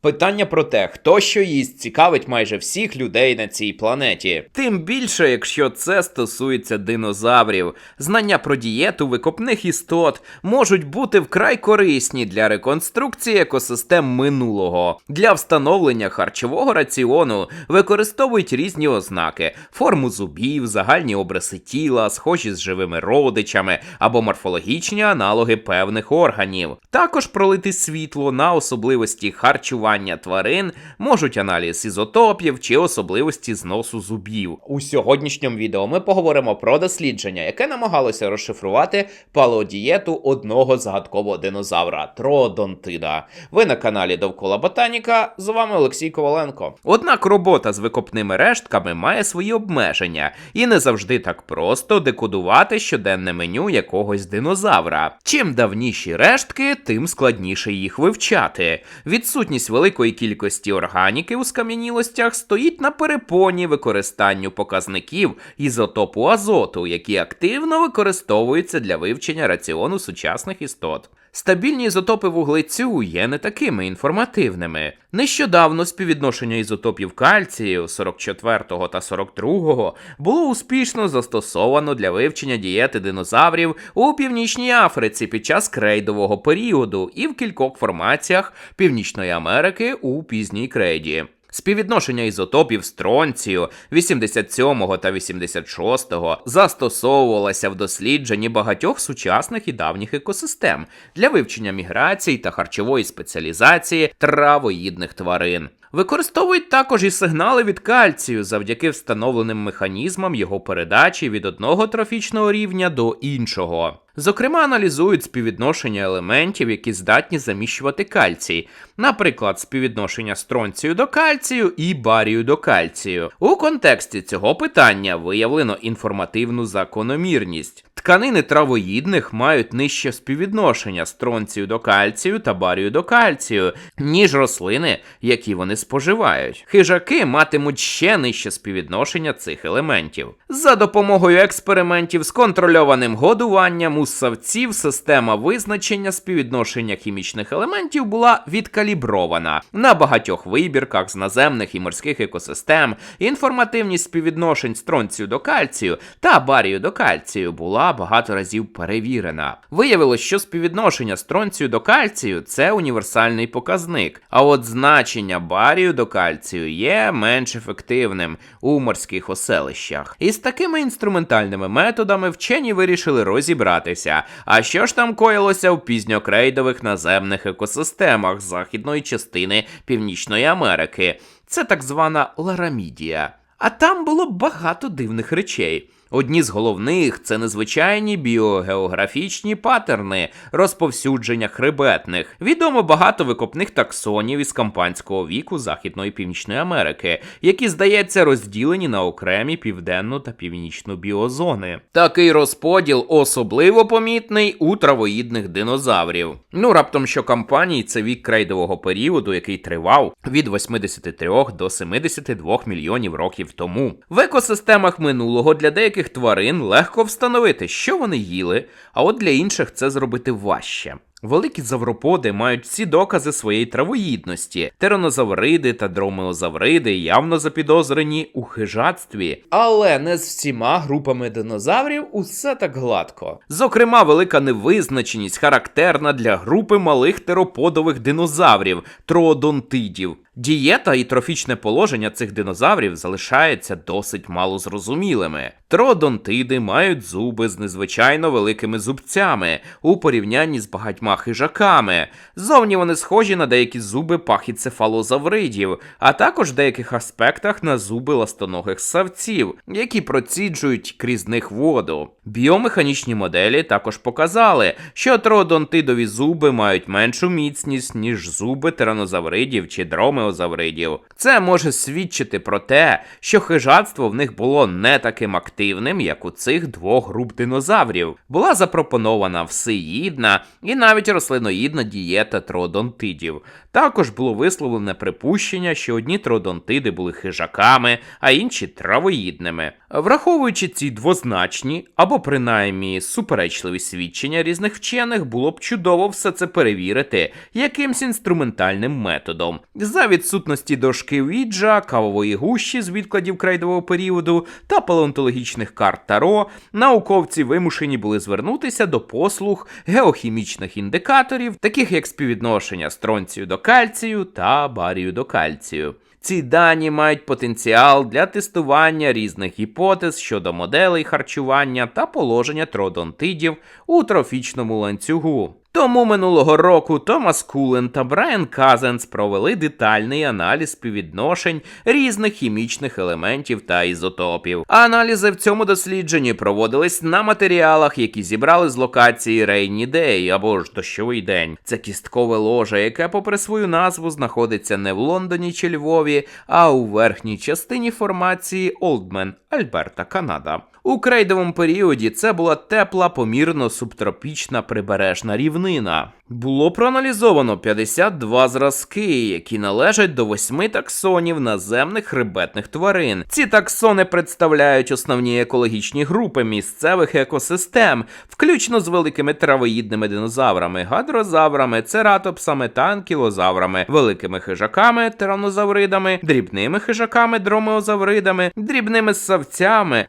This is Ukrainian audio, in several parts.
Питання про те, хто що їсть, цікавить майже всіх людей на цій планеті. Тим більше, якщо це стосується динозаврів. Знання про дієту викопних істот можуть бути вкрай корисні для реконструкції екосистем минулого. Для встановлення харчового раціону використовують різні ознаки: форму зубів, загальні обриси тіла, схожі з живими родичами або морфологічні аналоги певних органів. Також пролити світло на особливості харчування тварин, можуть аналіз ізотопів чи особливості зносу зубів. У сьогоднішньому відео ми поговоримо про дослідження, яке намагалося розшифрувати палеодієту одного загадкового динозавра Троодонтида. Ви на каналі Довкола Ботаніка. З вами Олексій Коваленко. Однак робота з викопними рештками має свої обмеження, і не завжди так просто декодувати щоденне меню якогось динозавра. Чим давніші рештки, тим складніше їх вивчати. Відсутність великої кількості органіки у скам'янілостях стоїть на перепоні використанню показників ізотопу азоту, які активно використовуються для вивчення раціону сучасних істот. Стабільні ізотопи вуглецю є не такими інформативними. Нещодавно співвідношення ізотопів кальцію 44 та 42 було успішно застосовано для вивчення дієти динозаврів у Північній Африці під час крейдового періоду і в кількох формаціях Північної Америки у пізній крейді. Співвідношення ізотопів стронцію 87 та 86 застосовувалося в дослідженні багатьох сучасних і давніх екосистем для вивчення міграцій та харчової спеціалізації травоїдних тварин. Використовують також і сигнали від кальцію завдяки встановленим механізмам його передачі від одного трофічного рівня до іншого. Зокрема, аналізують співвідношення елементів, які здатні заміщувати кальцій, наприклад, співвідношення стронцію до кальцію і барію до кальцію. У контексті цього питання виявлено інформативну закономірність. Тканини травоїдних мають нижче співвідношення стронцію до кальцію та барію до кальцію, ніж рослини, які вони споживають. Хижаки матимуть ще нижче співвідношення цих елементів. За допомогою експериментів з контрольованим годуванням у ссавців система визначення співвідношення хімічних елементів була відкалібрована. На багатьох вибірках з наземних і морських екосистем інформативність співвідношень стронцію до кальцію та барію до кальцію була багато разів перевірена. Виявилось, що співвідношення стронцію до кальцію це універсальний показник, а от значення барію до кальцію є менш ефективним у морських оселищах. І з такими інструментальними методами вчені вирішили розібратися. А що ж там коїлося в пізньокрейдових наземних екосистемах західної частини Північної Америки? Це так звана ларамідія. А там було багато дивних речей. Одні з головних це незвичайні біогеографічні паттерни розповсюдження хребетних. Відомо багато викопних таксонів із кампанського віку Західної Північної Америки, які, здається, розділені на окремі південну та північну біозони. Такий розподіл особливо помітний у травоїдних динозаврів. Ну раптом, що кампанії це вік крейдового періоду, який тривав від 83 до 72 мільйонів років тому. В екосистемах минулого для деяких тварин легко встановити, що вони їли, а от для інших це зробити важче. Великі завроподи мають всі докази своєї травоїдності. Теранозавриди та дромеозавриди явно запідозрені у хижацтві. Але не з всіма групами динозаврів усе так гладко. Зокрема, велика невизначеність характерна для групи малих тероподових динозаврів троодонтидів. Дієта і трофічне положення цих динозаврів залишається досить малозрозумілими. Троодонтиди мають зуби з незвичайно великими зубцями у порівнянні з багатьма хижаками. Зовні вони схожі на деякі зуби пахіцефалозавридів, а також в деяких аспектах на зуби ластоногих савців, які проціджують крізь них воду. Біомеханічні моделі також показали, що троодонтидові зуби мають меншу міцність, ніж зуби тиранозавридів чи дромеозавридів. Це може свідчити про те, що хижацтво в них було не таким активним, як у цих двох груп динозаврів. Була запропонована всеїдна і навіть рослиноїдна дієта троодонтидів. Також було висловлене припущення, що одні троодонтиди були хижаками, а інші травоїдними. Враховуючи ці двозначні або принаймні суперечливі свідчення різних вчених, було б чудово все це перевірити якимсь інструментальним методом. За відсутності дошки віджа, кавової гущі з відкладів крейдового періоду та палеонтологічних карт Таро, науковці вимушені були звернутися до послуг геохімічних індикаторів, таких як співвідношення стронцію до кальцію та барію до кальцію. Ці дані мають потенціал для тестування різних гіпотез щодо моделей харчування та положення тродонтидів у трофічному ланцюгу. Тому минулого року Томас Кулен та Брайан Казенс провели детальний аналіз співвідношень різних хімічних елементів та ізотопів. Аналізи в цьому дослідженні проводились на матеріалах, які зібрали з локації Рейні Дей або ж дощовий день. Це кісткове ложе, яке, попри свою назву, знаходиться не в Лондоні чи Львові, а у верхній частині формації Олдмен, Альберта, Канада. У крейдовому періоді це була тепла, помірно субтропічна прибережна рівнина. Було проаналізовано 52 зразки, які належать до восьми таксонів наземних хребетних тварин. Ці таксони представляють основні екологічні групи місцевих екосистем, включно з великими травоїдними динозаврами, гадрозаврами, цератопсами та анкілозаврами, великими хижаками, тиранозавридами, дрібними хижаками, дромеозавридами, дрібними ссавцями,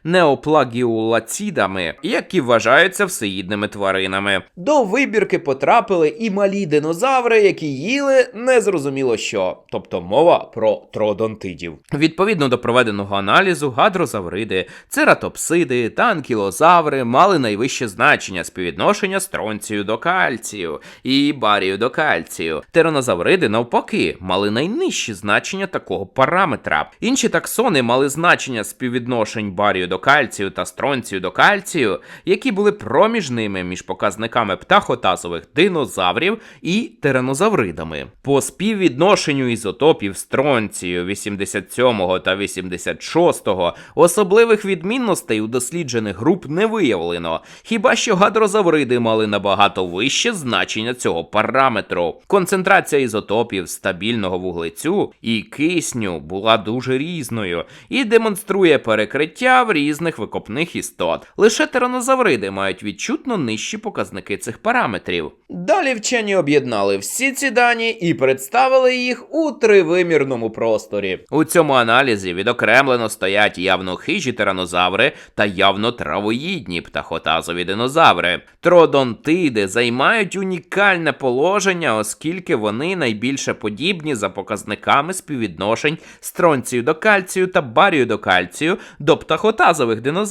неоплагіулацідами, які вважаються всеїдними тваринами. До вибірки потрапили і малі динозаври, які їли незрозуміло що, тобто мова про тродонтидів. Відповідно до проведеного аналізу, гадрозавриди, цератопсиди та анкілозаври мали найвище значення співвідношення стронцію до кальцію і барію до кальцію. Тиранозавриди, навпаки, мали найнижчі значення такого параметра. Інші таксони мали значення співвідношень барію до кальцію та стронцію до кальцію, які були проміжними між показниками птахотазових динозаврів і тиранозавридами. По співвідношенню ізотопів стронцію 87 та 86 особливих відмінностей у досліджених груп не виявлено, хіба що гадрозавриди мали набагато вище значення цього параметру. Концентрація ізотопів стабільного вуглецю і кисню була дуже різною і демонструє перекриття в різних викопних істот. Лише тиранозавриди мають відчутно нижчі показники цих параметрів. Далі вчені об'єднали всі ці дані і представили їх у тривимірному просторі. У цьому аналізі відокремлено стоять явно хижі тиранозаври та явно травоїдні птахотазові динозаври. Тродонтиди займають унікальне положення, оскільки вони найбільше подібні за показниками співвідношень стронцію до кальцію та барію до кальцію до птахотазових динозаврів,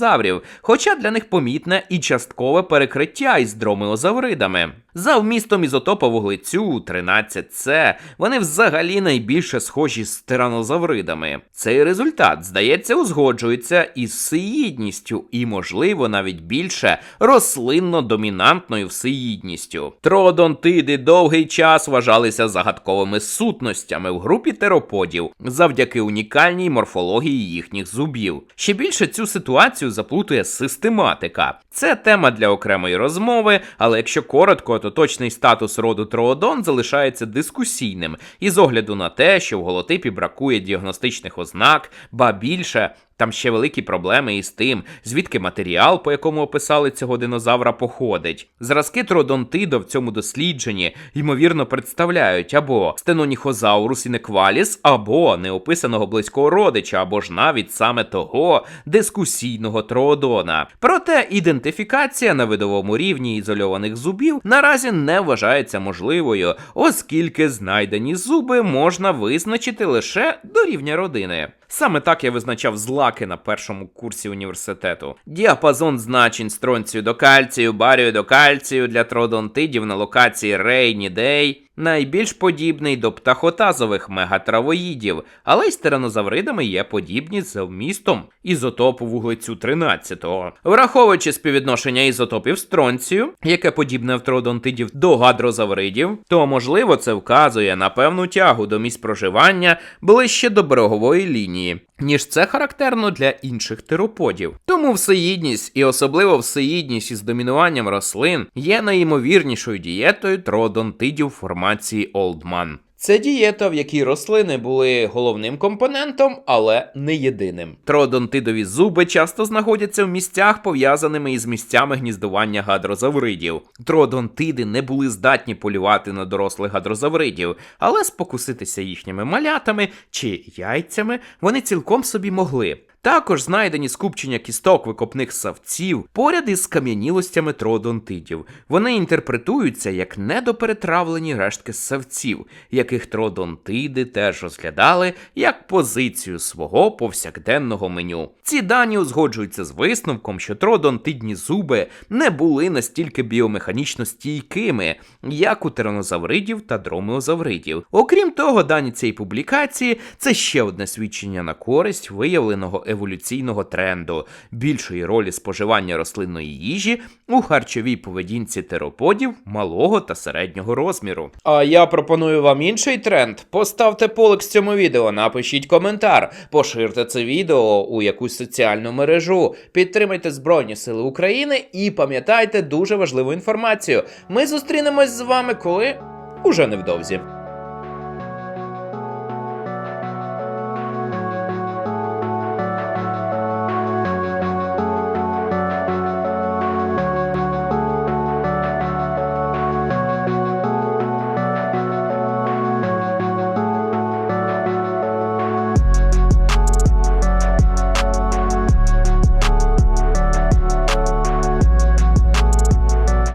хоча для них помітне і часткове перекриття із дромеозавридами. За вмістом ізотопа вуглецю 13С вони взагалі найбільше схожі з тиранозавридами. Цей результат, здається, узгоджується із всеїдністю і, можливо, навіть більше рослинно-домінантною всеїдністю. Тродонтиди довгий час вважалися загадковими сутностями в групі тероподів завдяки унікальній морфології їхніх зубів. Ще більше цю ситуацію заплутує систематика. Це тема для окремої розмови, але якщо коротко, то точний статус роду Троодон залишається дискусійним і з огляду на те, що в голотипі бракує діагностичних ознак, ба більше. Там ще великі проблеми із тим, звідки матеріал, по якому описали цього динозавра, походить. Зразки тродонтидо в цьому дослідженні ймовірно представляють або стеноніхозаурус інекваліс, або неописаного близького родича, або ж навіть саме того дискусійного троодона. Проте ідентифікація на видовому рівні ізольованих зубів наразі не вважається можливою, оскільки знайдені зуби можна визначити лише до рівня родини. Саме так я визначав злаки на першому курсі університету. Діапазон значень стронцію до кальцію, барію до кальцію для тродонтидів на локації Рейні Дей найбільш подібний до птахотазових мегатравоїдів, але й з тиранозавридами є подібні за вмістом ізотопу вуглецю 13-го. Враховуючи співвідношення ізотопів стронцію, яке подібне в тродонтидів до гадрозавридів, то можливо це вказує на певну тягу до місць проживання ближче до берегової лінії, ніж це характерно для інших тероподів. Тому всеїдність і особливо всеїдність із домінуванням рослин є найімовірнішою дієтою тродонтидів формації Олдман. Це дієта, в якій рослини були головним компонентом, але не єдиним. Тродонтидові зуби часто знаходяться в місцях, пов'язаними із місцями гніздування гадрозавридів. Тродонтиди не були здатні полювати на дорослих гадрозавридів, але спокуситися їхніми малятами чи яйцями вони цілком собі могли. Також знайдені скупчення кісток викопних савців поряд із скам'янілостями тродонтидів. Вони інтерпретуються як недоперетравлені рештки савців, яких тродонтиди теж розглядали як позицію свого повсякденного меню. Ці дані узгоджуються з висновком, що тродонтидні зуби не були настільки біомеханічно стійкими, як у тиранозавридів та дромеозавридів. Окрім того, дані цієї публікації це ще одне свідчення на користь виявленого еволюційного тренду більшої ролі споживання рослинної їжі у харчовій поведінці тероподів малого та середнього розміру. А я пропоную вам інший тренд. Поставте полик з цьому відео, напишіть коментар, поширте це відео у якусь соціальну мережу, підтримайте Збройні Сили України і пам'ятайте дуже важливу інформацію. Ми зустрінемось з вами коли уже невдовзі.